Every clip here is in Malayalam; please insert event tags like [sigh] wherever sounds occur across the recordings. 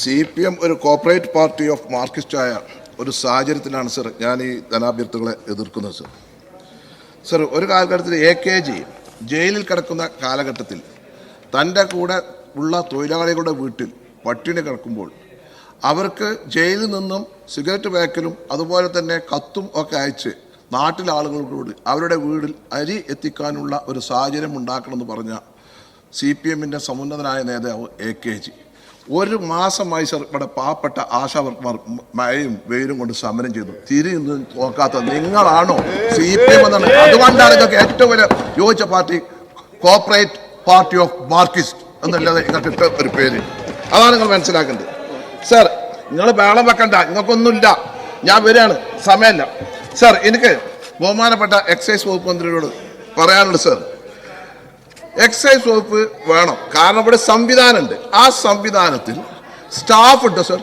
സി പി എം ഒരു കോപ്പറേറ്റ് പാർട്ടി ഓഫ് മാർക്സിസ്റ്റായ ഒരു സാഹചര്യത്തിലാണ് സർ ഞാൻ ഈ ധനാഭ്യർത്ഥികളെ എതിർക്കുന്നത് സർ സർ ഒരു കാലഘട്ടത്തിൽ എ കെ ജി ജയിലിൽ കിടക്കുന്ന കാലഘട്ടത്തിൽ തന്റെ കൂടെ ഉള്ള തൊഴിലാളികളുടെ വീട്ടിൽ പട്ടിണി കിടക്കുമ്പോൾ അവർക്ക് ജയിലിൽ നിന്നും സിഗരറ്റ് പാക്കലും അതുപോലെ തന്നെ കത്തും ഒക്കെ അയച്ച് നാട്ടിലെ ആളുകളോട് അവരുടെ വീടിൽ അരി എത്തിക്കാനുള്ള ഒരു സാഹചര്യം ഉണ്ടാക്കണമെന്ന് പറഞ്ഞ സി പി എമ്മിന്റെ സമുന്നതനായ നേതാവ് എ കെ ജി ഒരു മാസമായി സർ ഇവിടെ പാവപ്പെട്ട ആശാവർക്കന്മാർ മഴയും വെയിലും കൊണ്ട് സമരം ചെയ്തു. തിരിഞ്ഞു നോക്കാത്ത നിങ്ങളാണോ? സി പി എം എന്നാണ്. അതുകൊണ്ടാണ് നിങ്ങൾക്ക് ഏറ്റവും വലിയ യോജിച്ച party corporate party of Marxist എന്നല്ലാതെ നിങ്ങൾക്ക് ഇട്ട ഒരു പേര്. അതാണ് നിങ്ങൾ മനസ്സിലാക്കേണ്ടത്. സർ നിങ്ങൾ ബഹളം വെക്കണ്ട. നിങ്ങൾക്കൊന്നുമില്ല. ഞാൻ വരികയാണ്. സമയമല്ല. സർ എനിക്ക് ബഹുമാനപ്പെട്ട എക്സൈസ് വകുപ്പ് മന്ത്രിയോട് പറയാനുള്ളത് സർ. എക്സൈസ് വകുപ്പ് വേണം. കാരണം ഇവിടെ സംവിധാനമുണ്ട്. ആ സംവിധാനത്തിൽ സ്റ്റാഫ് ഉണ്ടോ സർ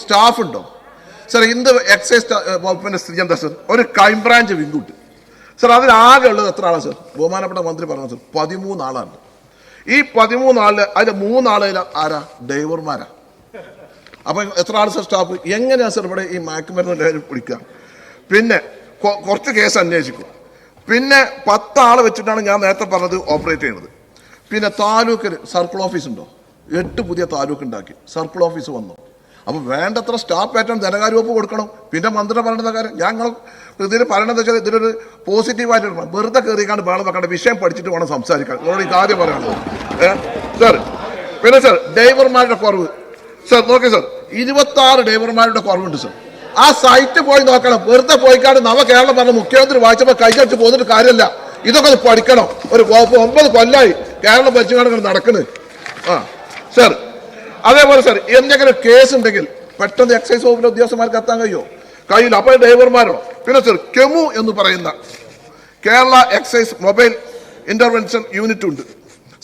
സ്റ്റാഫ് ഉണ്ടോ? സർ ഇന്ന് എക്സൈസ് വകുപ്പിന്റെ സ്ഥിതി എന്താ സർ ഒരു ക്രൈംബ്രാഞ്ച് വിങ്കുണ്ട് സർ അതിലാകെ ആകെ ഉള്ളത് എത്ര ആളാണ് സർ ബഹുമാനപ്പെട്ട മന്ത്രി പറഞ്ഞു സർ പതിമൂന്ന് ആളാണ് ഈ പതിമൂന്നാളിൽ അതിന്റെ മൂന്നാളിൽ ആരാ? ഡ്രൈവർമാരാ. അപ്പം എത്ര ആൾ സർ സ്റ്റാഫ് എങ്ങനെയാണ് സർ ഇവിടെ ഈ മയക്കുമരുന്ന് പിടിക്കുക പിന്നെ കുറച്ച് കേസ് അന്വേഷിക്കും. പിന്നെ പത്താളെ വെച്ചിട്ടാണ് ഞാൻ നേരത്തെ പറഞ്ഞത് ഓപ്പറേറ്റ് ചെയ്യുന്നത് പിന്നെ താലൂക്കിൽ സർക്കിൾ ഓഫീസ് ഉണ്ടോ? എട്ട് പുതിയ താലൂക്ക് ഉണ്ടാക്കി. സർക്കിൾ ഓഫീസ് വന്നു. അപ്പോൾ വേണ്ടത്ര സ്റ്റാഫ് പാറ്റേൺ ധനകാര്യ വകുപ്പ് കൊടുക്കണം. പിന്നെ മന്ത്രി പറയേണ്ട കാര്യം ഞങ്ങൾ ഇതിൽ പറയണത് വെച്ചാൽ ഇതിലൊരു പോസിറ്റീവായിട്ട്. വെറുതെ കയറിക്കാണ്ട് വേണം വെക്കേണ്ട വിഷയം പഠിച്ചിട്ട് വേണം സംസാരിക്കാൻ. നിങ്ങളോട് ഈ കാര്യം പറയാനുള്ളത് സർ പിന്നെ സർ ഡ്രൈവർമാരുടെ കുറവ്. സർ നോക്കി സാർ ഇരുപത്തി ആറ് ഡ്രൈവർമാരുടെ കുറവുണ്ട് സാർ ആ സൈറ്റ് പോയി നോക്കണം. വെറുതെ പോയിക്കാണ്ട് നവ കേരളം പറഞ്ഞ മുഖ്യമന്ത്രി വായിച്ചപ്പോൾ കൈകടിച്ച് പോകുന്നിട്ട് കാര്യമല്ല. ഇതൊക്കെ പഠിക്കണം. ഒരു ഒമ്പത് കൊല്ലായി കേരളം ഭരിച്ചുകൊണ്ട് നടക്കുന്നത് ആ സർ അതേപോലെ സാർ എന്തെങ്കിലും കേസ് ഉണ്ടെങ്കിൽ പെട്ടെന്ന് എക്സൈസ് വകുപ്പിലെ ഉദ്യോഗസ്ഥന്മാർക്ക് എത്താൻ കഴിയുമോ കഴിയില്ല അപ്പോൾ ഡ്രൈവർമാരോ പിന്നെ സർ കെമു എന്ന് പറയുന്ന Kerala excise mobile intervention unit ഉണ്ട്.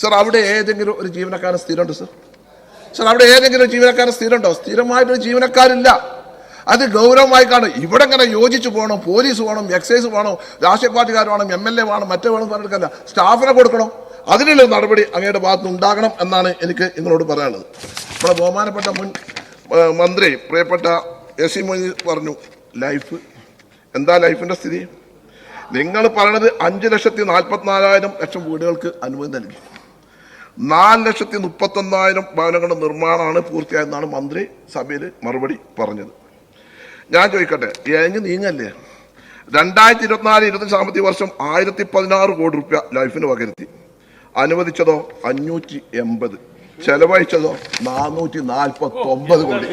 സർ അവിടെ ഏതെങ്കിലും ഒരു ജീവനക്കാരൻ സ്ഥിരമുണ്ട് സർ സർ അവിടെ ഏതെങ്കിലും ജീവനക്കാരൻ സ്ഥിരമുണ്ടോ? സ്ഥിരമായിട്ടൊരു ജീവനക്കാരില്ല. അത് ഗൗരവമായി കാണും. ഇവിടെ ഇങ്ങനെ യോജിച്ച് പോകണം പോലീസ് വേണം എക്സൈസ് വേണം രാഷ്ട്രീയ പാർട്ടിക്കാർ വേണം എം എൽ എ വേണം മറ്റേ വേണം പറഞ്ഞിട്ടല്ല സ്റ്റാഫിനെ കൊടുക്കണം. അതിനുള്ള നടപടി അങ്ങയുടെ ഭാഗത്ത് ഉണ്ടാകണം എന്നാണ് എനിക്ക് നിങ്ങളോട് പറയാനുള്ളത്. നമ്മുടെ ബഹുമാനപ്പെട്ട മുൻ മന്ത്രി പ്രിയപ്പെട്ട എസ് സി മൊയ്തീൻ പറഞ്ഞു ലൈഫ് എന്താ ലൈഫിന്റെ സ്ഥിതി? നിങ്ങൾ പറയണത് അഞ്ച് ലക്ഷത്തി നാൽപ്പത്തിനാലായിരം ലക്ഷം വീടുകൾക്ക് അനുമതി നൽകി. നാല് ലക്ഷത്തി മുപ്പത്തൊന്നായിരം ഭവനങ്ങളുടെ നിർമ്മാണമാണ് പൂർത്തിയായതെന്നാണ് മന്ത്രി സഭയിൽ മറുപടി പറഞ്ഞത്. ഞാൻ ചോദിക്കട്ടെ എങ്ങ് നീങ്ങല്ലേ? രണ്ടായിരത്തി ഇരുപത്തിനാല് ഇരുപത്തി സാമ്പത്തിക വർഷം ആയിരത്തി പതിനാറ് കോടി റുപ്യ ലൈഫിന് പകരുത്തി അനുവദിച്ചതോ? അഞ്ഞൂറ്റി എൺപത് ചെലവഴിച്ചതോ? നാനൂറ്റി നാൽപ്പത്തി ഒമ്പത് കോടി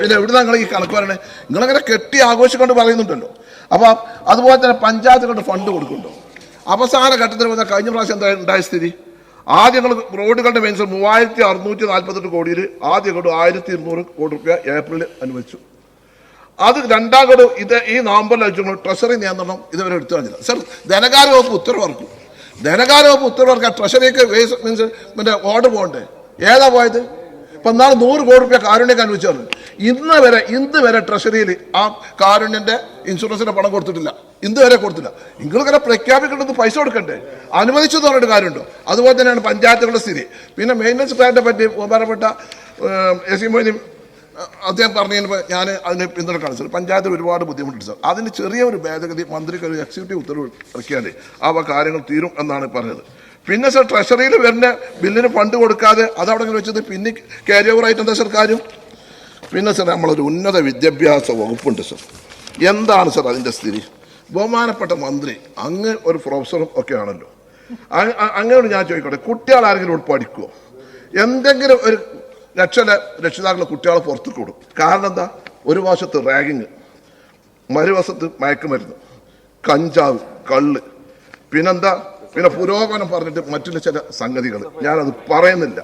പിന്നെ എവിടെ നിങ്ങൾ ഈ കണക്ക് പറയണേ? നിങ്ങളങ്ങനെ കെട്ടി ആഘോഷിക്കൊണ്ട് പറയുന്നുണ്ടല്ലോ. അപ്പൊ അതുപോലെ തന്നെ പഞ്ചായത്തുകളുടെ ഫണ്ട് കൊടുക്കുന്നുണ്ടോ? അവസാന ഘട്ടത്തിൽ വന്ന കഴിഞ്ഞ പ്രാവശ്യം എന്താ ഉണ്ടായ സ്ഥിതി? ആദ്യം ഞങ്ങൾ റോഡുകളുടെ മെയിൻസ് മൂവായിരത്തി അറുന്നൂറ്റി നാൽപ്പത്തെട്ട് കോടിയിൽ ആദ്യ കൊണ്ട് ആയിരത്തി ഇരുന്നൂറ് കോടി റുപ്യ ഏപ്രിലിൽ അനുവദിച്ചു. അത് രണ്ടാം ഘടകം ഇത് ഈ നവംബറിൽ അയച്ചു ട്രഷറി നിയന്ത്രണം ഇതുവരെ എടുത്തു കഴിഞ്ഞില്ല സർ ധനകാര്യ വകുപ്പ് ഉത്തരവിറക്കും ധനകാര്യ വകുപ്പ് ഉത്തരവിറക്കാൻ ട്രഷറിക്ക് മീൻസ് മറ്റേ ഓർഡർ പോകണ്ടേ? ഏതാ പോയത്? ഇപ്പൊ നാളെ നൂറ് കോടി റുപ്യ കാരുണ്യം അനുവദിച്ചു പറഞ്ഞു ഇന്ന് വരെ ഇന്ന് വരെ ട്രഷറിയിൽ ആ കാരുണ്യന്റെ ഇൻഷുറൻസിന്റെ പണം കൊടുത്തിട്ടില്ല. ഇന്ന് വരെ കൊടുത്തില്ല. ഇങ്ങനെ പ്രഖ്യാപിക്കേണ്ടത് പൈസ കൊടുക്കണ്ടേ? അനുവദിച്ചു പറഞ്ഞിട്ട് കാര്യമുണ്ടോ? അതുപോലെ തന്നെയാണ് പഞ്ചായത്തുകളുടെ സ്ഥിതി. പിന്നെ മെയിന്റനൻസ് പ്ലാനിനെ പറ്റി ബഹുമാനപ്പെട്ട എ സി മൊയ്നും അദ്ദേഹം പറഞ്ഞു കഴിഞ്ഞപ്പോൾ ഞാൻ അതിനെ പിന്തുണക്കാണ് സാർ പഞ്ചായത്തിൽ ഒരുപാട് ബുദ്ധിമുട്ടുണ്ട് സാർ. അതിന് ചെറിയ ഒരു ഭേദഗതി മന്ത്രിക്ക് ഒരു എക്സിക്യൂട്ടീവ് ഉത്തരവ് ഇറക്കിയാൽ അവ കാര്യങ്ങൾ തീരും എന്നാണ് പറഞ്ഞത്. പിന്നെ സാർ ട്രഷറിയിൽ വരുന്ന ബില്ലിന് ഫണ്ട് കൊടുക്കാതെ അതവിടെ വെച്ചത് പിന്നെ ക്യാരി ഓവറായിട്ട് എന്താ സാർ കാര്യം? പിന്നെ സാർ നമ്മളൊരു ഉന്നത വിദ്യാഭ്യാസ വകുപ്പുണ്ട് സാർ. എന്താണ് സാർ അതിന്റെ സ്ഥിതി? ബഹുമാനപ്പെട്ട മന്ത്രി അങ്ങ് ഒരു പ്രൊഫസറും ഒക്കെ ആണല്ലോ. അ- അ- ഞാൻ ചോദിക്കട്ടെ കുട്ടികൾ ആരെങ്കിലും പഠിക്കുമോ എന്തെങ്കിലും ഒരു രക്ഷല രക്ഷിതാക്കളെ കുട്ടികളെ പുറത്തേക്ക് വിടും. കാരണം എന്താ? ഒരു വശത്ത് റാഗിങ് മറുവശത്ത് മയക്കുമരുന്ന് കഞ്ചാവ് കള്ള്. പിന്നെന്താ? പിന്നെ പുരോഗമനം പറഞ്ഞിട്ട് മറ്റുള്ള ചില സംഗതികൾ. ഞാനത് പറയുന്നില്ല.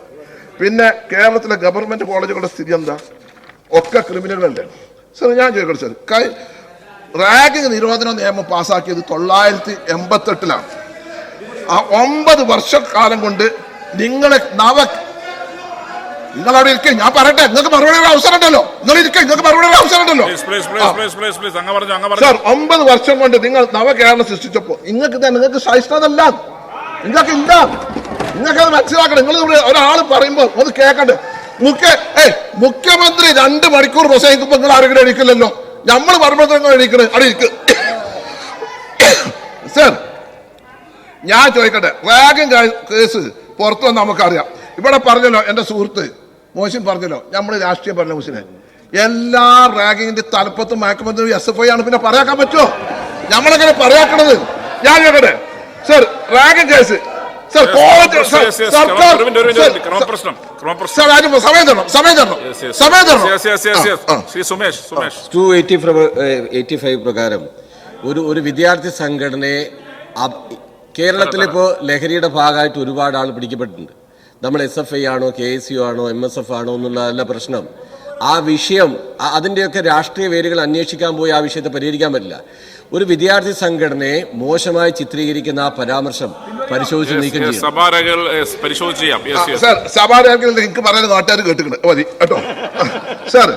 പിന്നെ കേരളത്തിലെ ഗവൺമെന്റ് കോളേജുകളുടെ സ്ഥിതി എന്താ? ഒക്കെ ക്രിമിനലുകളല്ലേ സാർ ഞാൻ ചോദിക്കട്ടെ സാർ. കൈ റാഗിങ് നിരോധന നിയമം പാസ്സാക്കിയത് തൊള്ളായിരത്തി എൺപത്തെട്ടിലാണ്. ആ ഒമ്പത് വർഷക്കാലം കൊണ്ട് നിങ്ങളെ നവ നിങ്ങൾ അവിടെ ഇരിക്കേ. ഞാൻ പറയട്ടെ. നിങ്ങൾക്ക് മറുപടി ഒരു അവസരം ഉണ്ടല്ലോ. നിങ്ങൾ ഇരിക്കേ. നിങ്ങൾക്ക് മറുപടി ഒരു അവസരം ഉണ്ടല്ലോ. സാർ ഒമ്പത് വർഷം കൊണ്ട് നിങ്ങൾ നവകേരളം സൃഷ്ടിച്ചപ്പോ നിങ്ങൾക്ക് നിങ്ങൾക്ക് സഹിഷ്ണതല്ല നിങ്ങൾക്ക് ഇല്ല. നിങ്ങൾക്ക് അത് മനസ്സിലാക്കണം. നിങ്ങൾ ഇവിടെ ഒരാൾ പറയുമ്പോൾ ഒന്ന് കേൾക്കണ്ടേ മുഖ്യ ഏ മുഖ്യമന്ത്രി രണ്ട് മണിക്കൂർ പ്രസംഗിക്കുമ്പോ നിങ്ങൾ ആരെങ്കിലും എണീക്കില്ലല്ലോ. നമ്മൾ പറയുമ്പോൾ എണീക്കണേ. അവിടെ ഇരിക്ക്. [coughs] സർ ഞാൻ ചോദിക്കട്ടെ. വാഗൻ കേസ് പുറത്തു വന്ന് നമുക്കറിയാം. ഇവിടെ പറഞ്ഞല്ലോ എന്റെ സുഹൃത്ത്. മോശം പറഞ്ഞല്ലോ. നമ്മൾ രാഷ്ട്രീയം പറഞ്ഞ മുസ്ലിം എല്ലാ റാഗിങ്ങിന്റെ തലപ്പത്തും മയക്കുമരുന്ന് എസ് എഫ് ഐ ആണ്. പിന്നെ പറയാക്കാൻ പറ്റുമോ നമ്മളെങ്ങനെ പറയാക്കണത്? ഞാൻ കേട്ടെ sir ragging case. Sir college. സർക്കാർ സമയം തരണം സമയം തരണം. സമയം തരണം. ടു എയ്റ്റി എയ്റ്റി ഫൈവ് പ്രകാരം ഒരു ഒരു വിദ്യാർത്ഥി സംഘടനയെ കേരളത്തിലിപ്പോ കേരളത്തിലിപ്പോൾ ലഹരിയുടെ ഭാഗമായിട്ട് ഒരുപാട് ആൾ പിടിക്കപ്പെട്ടിട്ടുണ്ട്. നമ്മൾ എസ് എഫ് ഐ ആണോ കെ എസ് യു ആണോ എം എസ് എഫ് ആണോ എന്നുള്ളതല്ല പ്രശ്നം. ആ വിഷയം അതിന്റെയൊക്കെ രാഷ്ട്രീയ വേരുകൾ അന്വേഷിക്കാൻ പോയി ആ വിഷയത്തെ പരിഹരിക്കാൻ പറ്റില്ല. ഒരു വിദ്യാർത്ഥി സംഘടനയെ മോശമായി ചിത്രീകരിക്കുന്ന ആ പരാമർശം പരിശോധിച്ച് നീക്കം പരിശോധിച്ച് ചെയ്യാം. യെസ് സാർ എനിക്ക് പറയാൻ നാട്ടുകാർ കേട്ടിട്ടുണ്ട്. മതി കേട്ടോ. സാർ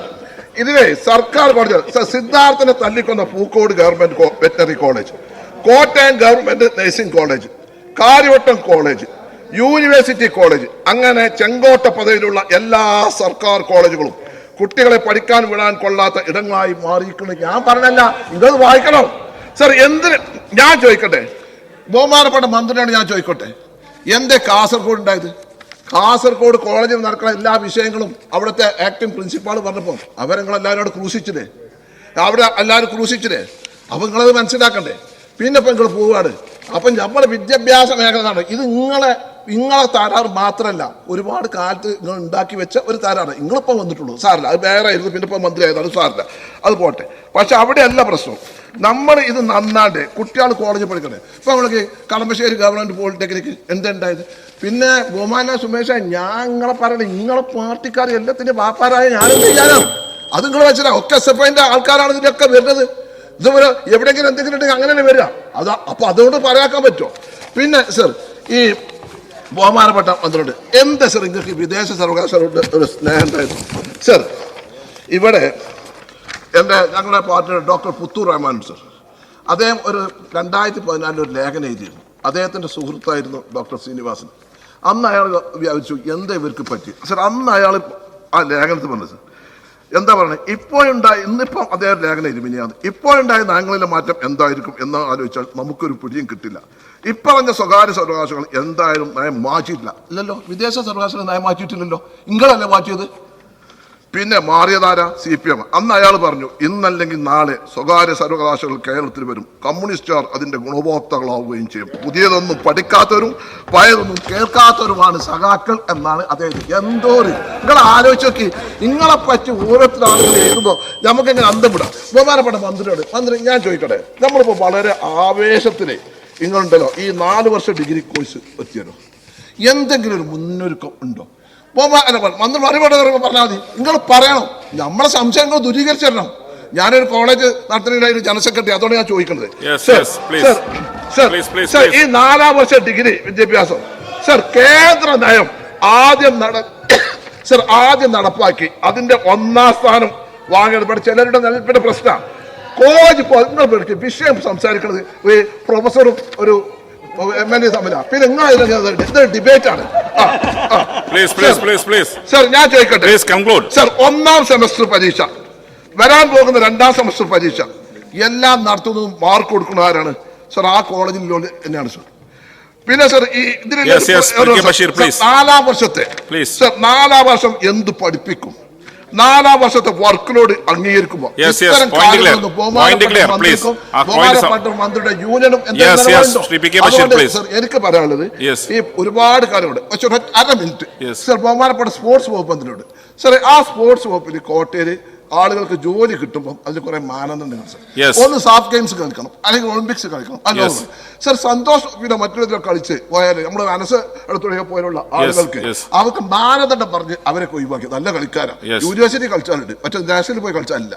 ഇതിലെ സർക്കാർ പറഞ്ഞത് സാർ സിദ്ധാർത്ഥനെ തല്ലിക്കൊന്ന Pookode government വെറ്ററി veterinary college Kottayam government nursing college Kariavattom college university college അങ്ങനെ ചെങ്കോട്ട പദവിയിലുള്ള എല്ലാ സർക്കാർ കോളേജുകളും കുട്ടികളെ പഠിക്കാൻ വിടാൻ കൊള്ളാത്ത ഇടങ്ങളായി മാറിയിരിക്കുന്നു. ഞാൻ പറഞ്ഞല്ല ഇതത് വായിക്കണം. സർ എന്തിന്? ഞാൻ ചോദിക്കട്ടെ. ബഹുമാനപ്പെട്ട മന്ത്രിയാണ് ഞാൻ ചോദിക്കട്ടെ. എന്തേ കാസർഗോഡ് ഉണ്ടായത്? കാസർഗോഡ് കോളേജിൽ നടക്കുന്ന എല്ലാ വിഷയങ്ങളും അവിടുത്തെ ആക്ടിംഗ് പ്രിൻസിപ്പാൾ പറഞ്ഞപ്പോൾ അവരെല്ലാവരും അവിടെ ക്രൂശിച്ചില്ലേ? അവിടെ എല്ലാവരും ക്രൂശിച്ചില്ലേ? അപ്പം നിങ്ങളത് മനസ്സിലാക്കണ്ടേ? പിന്നെ ഇപ്പം നിങ്ങൾ പോവാണ് അപ്പം നമ്മുടെ വിദ്യാഭ്യാസ മേഖല ഇത് നിങ്ങളെ നിങ്ങളെ താരാറ് മാത്രമല്ല ഒരുപാട് കാലത്ത് നിങ്ങൾ ഉണ്ടാക്കി വെച്ച ഒരു താരാണ്. നിങ്ങളിപ്പോൾ വന്നിട്ടുള്ളൂ. സാറില്ല. അത് വേറെ ആയിരുന്നു. പിന്നെ ഇപ്പം മന്ത്രി ആയതാണ് സാറില്ല. അത് പോട്ടെ. പക്ഷെ അവിടെയല്ല പ്രശ്നം. നമ്മൾ ഇത് നന്നാണ്ട് കുട്ടികൾ കോളേജിൽ പഠിക്കണേ. ഇപ്പം നമ്മൾക്ക് കളമശ്ശേരി ഗവൺമെന്റ് പോളിടെക്നിക്ക് എന്തുണ്ടായത്? പിന്നെ ഗോമാന സുമേഷ ഞാൻ നിങ്ങളെ പറയണേ നിങ്ങളെ പാർട്ടിക്കാർ എല്ലാത്തിന്റെ വാപ്പാരായ ഞാനും ചെയ്യാനാണ് അത് നിങ്ങൾ വെച്ചാൽ ഒക്കെ എസ് എഫ് ഐന്റെ ആൾക്കാരാണ് ഇതിലൊക്കെ വരുന്നത്. ഇതുപോലെ എവിടെയെങ്കിലും എന്തെങ്കിലും ഉണ്ടെങ്കിൽ അങ്ങനെ വരിക. അതാ അപ്പോൾ അതുകൊണ്ട് പറയാക്കാൻ പറ്റുമോ പിന്നെ സർ ഈ ബഹുമാനപ്പെട്ട മന്ത്രിയോട് എന്താ സർ നിങ്ങൾക്ക് വിദേശ സർവകലാശാലയോട് ഒരു സ്നേഹം ഉണ്ടായിരുന്നു? സർ ഇവിടെ എന്റെ ഞങ്ങളുടെ പാർട്ടിയുടെ ഡോക്ടർ പുത്തൂർ റഹ്മാൻ സർ അദ്ദേഹം ഒരു രണ്ടായിരത്തി പതിനാലിൽ ഒരു ലേഖനം എഴുതിയിരുന്നു. അദ്ദേഹത്തിന്റെ സുഹൃത്തായിരുന്നു ഡോക്ടർ ശ്രീനിവാസൻ. അന്ന് അയാൾ വ്യാപിച്ചു എന്താ ഇവർക്ക് പറ്റി? സർ അന്ന് അയാൾ ആ ലേഖനത്തിൽ പറഞ്ഞു സർ എന്താ പറയുന്നത് ഇപ്പോഴുണ്ടായ ഇന്നിപ്പം അദ്ദേഹം ലേഖനം ഇരുമിനിയാണ് ഇപ്പോഴുണ്ടായ നയങ്ങളിലെ മാറ്റം എന്തായിരിക്കും? എന്ന് ആലോചിച്ചാൽ നമുക്കൊരു പിടിയും കിട്ടില്ല. ഇപ്പറഞ്ഞ സ്വകാര്യ സർവകാശങ്ങൾ എന്തായാലും നയം മാറ്റിയിട്ടില്ല. ഇല്ലല്ലോ വിദേശ സർവകാശങ്ങൾ നയം മാറ്റിയിട്ടില്ലല്ലോ. നിങ്ങളല്ലേ മാറ്റിയത്? പിന്നെ മാറിയതാര? സി പി എം അന്ന് അയാൾ പറഞ്ഞു ഇന്നല്ലെങ്കിൽ നാളെ സ്വകാര്യ സർവകലാശാലകൾ കേരളത്തിൽ വരും. കമ്മ്യൂണിസ്റ്റുകാർ അതിന്റെ ഗുണഭോക്താക്കളാവുകയും ചെയ്യും. പുതിയതൊന്നും പഠിക്കാത്തവരും പഴയതൊന്നും കേൾക്കാത്തവരുമാണ് സഖാക്കൾ എന്നാണ് അദ്ദേഹം എന്തോ ഒരു നിങ്ങൾ ആലോചിച്ച് നോക്കി. നിങ്ങളെ പറ്റി ഓരോരുത്തർ ആളുകൾ എഴുതുമ്പോൾ നമുക്കെങ്ങനെ അന്തം വിടാം. ബഹുമാനപ്പെട്ട മന്ത്രിയോട് മന്ത്രി ഞാൻ ചോദിക്കട്ടെ. നമ്മളിപ്പോൾ വളരെ ആവേശത്തിൽ നിങ്ങളുണ്ടല്ലോ ഈ നാല് വർഷം ഡിഗ്രി കോഴ്സ് എത്തിയല്ലോ. എന്തെങ്കിലും ഒരു മുന്നൊരുക്കം ഉണ്ടോ? വന്ന് മറുപടി പറഞ്ഞാൽ മതി. നിങ്ങൾ പറയണം. നമ്മളെ സംശയങ്ങൾ ദൂരീകരിച്ചു തരണം ഞാനൊരു കോളേജ് നടത്തുന്ന ജനസെക്രട്ടറി അതോടെ ഞാൻ ചോദിക്കുന്നത് sir, please. ഈ നാലാം വർഷ ഡിഗ്രി വിദ്യാഭ്യാസം. സർ കേന്ദ്ര നയം ആദ്യം നട സർ ആദ്യം നടപ്പാക്കി അതിന്റെ ഒന്നാം സ്ഥാനം വാങ്ങിയത് ഇവിടെ ചിലരുടെ നിലപ്പിന്റെ പ്രശ്നമാണ് കോളേജ് പഠിക്കും വിഷയം സംസാരിക്കുന്നത് ഒരു പ്രൊഫസറും ഒരു എം എൽ എ തമ്മിലാണ് പിന്നെ നിങ്ങൾ ഇതൊരു ഡിബേറ്റ് ആണ്. Please please please please sir ഞാൻ ചോദിക്കട്ടെ? പ്ലീസ് കൺക്ലൂഡ് സർ ഒന്നാം സെമസ്റ്റർ പരീക്ഷ. വരാൻ പോകുന്ന രണ്ടാം സെമസ്റ്റർ പരീക്ഷ. എല്ലാം നടത്തുന്നതും മാർക്ക് കൊടുക്കുന്ന ആരാണ്? സർ ആ കോളേജിൽ തന്നെയാണ് സർ. പിന്നെ സർ ഈ ഇതിന്. നാലാം വർഷത്തെ. സർ നാലാം വർഷം എന്ത് പഠിപ്പിക്കും? നാലാം വർഷത്തെ വർക്ക് ലോഡ് അംഗീകരിക്കുമ്പോൾ ഇത്തരം. കാര്യങ്ങളൊന്നും ബഹുമാനപ്പെട്ട മന്ത്രിക്കും ബഹുമാനപ്പെട്ട മന്ത്രിയുടെ യൂണിയനും അതുകൊണ്ട് സർ എനിക്ക് പറയാനുള്ളത് ഈ ഒരുപാട് കാര്യങ്ങളുണ്ട്. പക്ഷെ അര മിനിറ്റ് സർ ബഹുമാനപ്പെട്ട സ്പോർട്സ് വകുപ്പ് മന്ത്രിയോട്. സാറേ ആ സ്പോർട്സ് വകുപ്പിൽ കോട്ടയിൽ ആളുകൾക്ക് ജോലി കിട്ടുമ്പോൾ അതിൽ കുറെ മാനദണ്ഡങ്ങൾ സർ. ഒന്ന് സാഫ് ഗെയിംസ് കളിക്കണം അല്ലെങ്കിൽ ഒളിമ്പിക്സ് കളിക്കണം. അല്ലെങ്കിൽ സർ സന്തോഷ് പിന്നെ മറ്റൊരു കളിച്ച് പോയാൽ നമ്മുടെ മനസ്സ് എടുത്തുള്ള പോലുള്ള ആളുകൾക്ക്. അവർക്ക് മാനദണ്ഡം പറഞ്ഞ് അവരെ ഒഴിവാക്കി. നല്ല കളിക്കാരാണ് യൂണിവേഴ്സിറ്റി കളിച്ചാലുണ്ട്. മറ്റേ നാഷണലിൽ പോയി കളിച്ചാലില്ല.